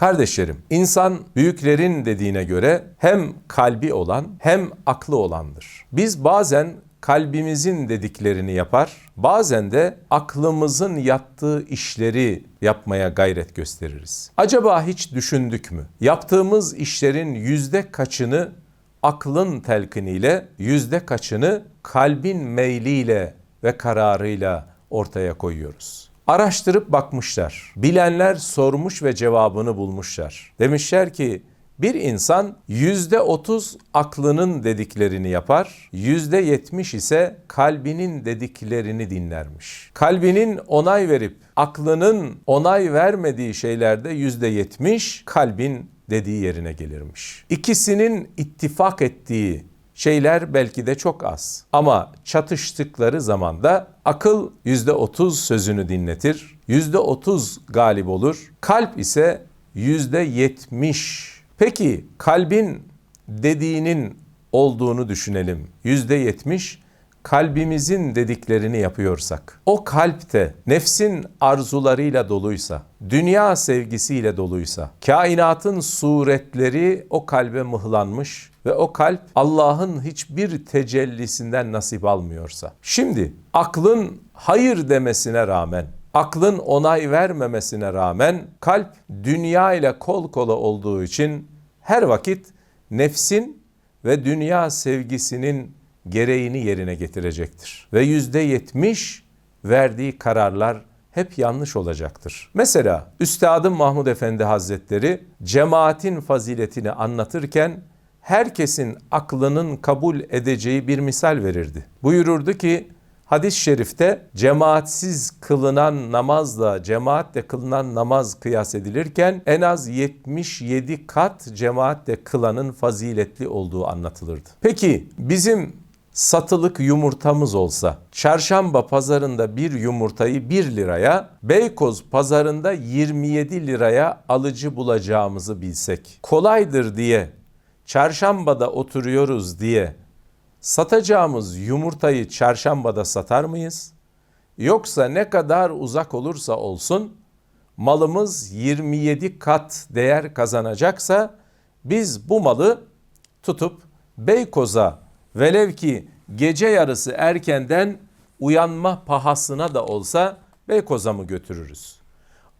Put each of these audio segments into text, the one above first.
Kardeşlerim, insan büyüklerin dediğine göre hem kalbi olan hem aklı olandır. Biz bazen kalbimizin dediklerini yapar, bazen de aklımızın yattığı işleri yapmaya gayret gösteririz. Acaba hiç düşündük mü? Yaptığımız işlerin yüzde kaçını aklın telkiniyle, yüzde kaçını kalbin meyliyle ve kararıyla ortaya koyuyoruz. Araştırıp bakmışlar. Bilenler sormuş ve cevabını bulmuşlar. Demişler ki bir insan yüzde otuz aklının dediklerini yapar, yüzde yetmiş ise kalbinin dediklerini dinlermiş. Kalbinin onay verip aklının onay vermediği şeylerde yüzde yetmiş kalbin dediği yerine gelirmiş. İkisinin ittifak ettiği şeyler belki de çok az. Ama çatıştıkları zamanda akıl yüzde otuz sözünü dinletir, yüzde otuz galip olur. Kalp ise yüzde yetmiş. Peki kalbin dediğinin olduğunu düşünelim. Yüzde yetmiş kalbimizin dediklerini yapıyorsak, o kalpte nefsin arzularıyla doluysa, dünya sevgisiyle doluysa, kainatın suretleri o kalbe mıhlanmış ve o kalp Allah'ın hiçbir tecellisinden nasip almıyorsa, şimdi aklın hayır demesine rağmen, aklın onay vermemesine rağmen kalp dünya ile kol kola olduğu için her vakit nefsin ve dünya sevgisinin gereğini yerine getirecektir. Ve yüzde yetmiş verdiği kararlar hep yanlış olacaktır. Mesela Üstadım Mahmud Efendi Hazretleri cemaatin faziletini anlatırken herkesin aklının kabul edeceği bir misal verirdi. Buyururdu ki hadis-i şerifte cemaatsiz kılınan namazla cemaatle kılınan namaz kıyas edilirken en az 77 kat cemaatle kılanın faziletli olduğu anlatılırdı. Peki bizim satılık yumurtamız olsa, çarşamba pazarında bir yumurtayı 1 liraya, Beykoz pazarında 27 liraya alıcı bulacağımızı bilsek, kolaydır diye, çarşambada oturuyoruz diye satacağımız yumurtayı çarşambada satar mıyız? Yoksa ne kadar uzak olursa olsun malımız 27 kat değer kazanacaksa biz bu malı tutup Beykoz'a velev ki gece yarısı erkenden uyanma pahasına da olsa Beykoz'a mı götürürüz?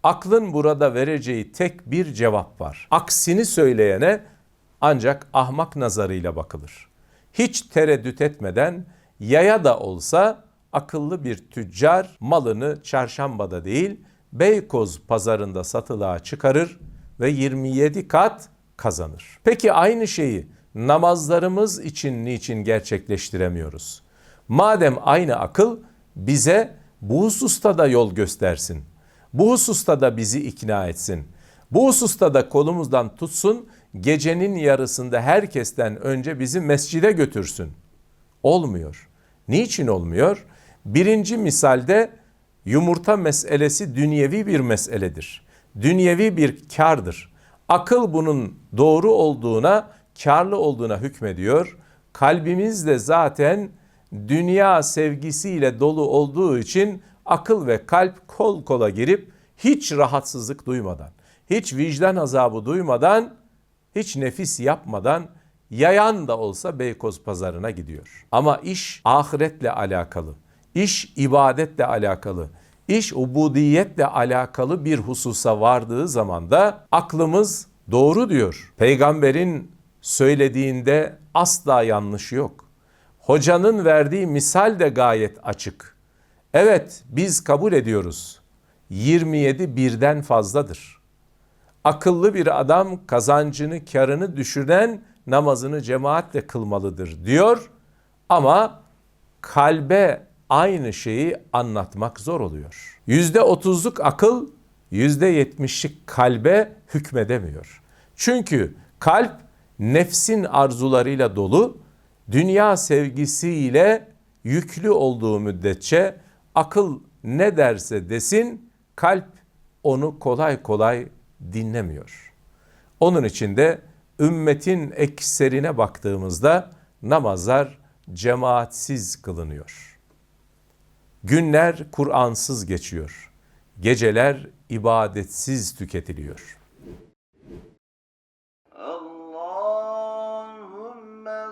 Aklın burada vereceği tek bir cevap var. Aksini söyleyene ancak ahmak nazarıyla bakılır. Hiç tereddüt etmeden yaya da olsa akıllı bir tüccar malını çarşambada değil Beykoz pazarında satılığa çıkarır ve 27 kat kazanır. Peki aynı şeyi namazlarımız için niçin gerçekleştiremiyoruz? Madem aynı akıl bize bu hususta da yol göstersin. Bu hususta da bizi ikna etsin. Bu hususta da kolumuzdan tutsun, gecenin yarısında herkesten önce bizi mescide götürsün. Olmuyor. Niçin olmuyor? Birinci misalde yumurta meselesi dünyevi bir meseledir. Dünyevi bir kardır. Akıl bunun doğru olduğuna, karlı olduğuna hükmediyor. Kalbimiz de zaten dünya sevgisiyle dolu olduğu için akıl ve kalp kol kola girip hiç rahatsızlık duymadan, hiç vicdan azabı duymadan, hiç nefis yapmadan yayan da olsa Beykoz pazarına gidiyor. Ama iş ahiretle alakalı, iş ibadetle alakalı, iş ubudiyetle alakalı bir hususa vardığı zaman da aklımız doğru diyor. Peygamberin söylediğinde asla yanlış yok. Hocanın verdiği misal de gayet açık. Evet biz kabul ediyoruz. 27 birden fazladır. Akıllı bir adam kazancını, karını düşüren namazını cemaatle kılmalıdır diyor. Ama kalbe aynı şeyi anlatmak zor oluyor. Yüzde otuzluk akıl yüzde yetmişlik kalbe hükmedemiyor. Çünkü kalp nefsin arzularıyla dolu, dünya sevgisiyle yüklü olduğu müddetçe akıl ne derse desin kalp onu kolay kolay dinlemiyor. Onun için de ümmetin ekserine baktığımızda namazlar cemaatsiz kılınıyor. Günler Kur'ansız geçiyor. Geceler ibadetsiz tüketiliyor.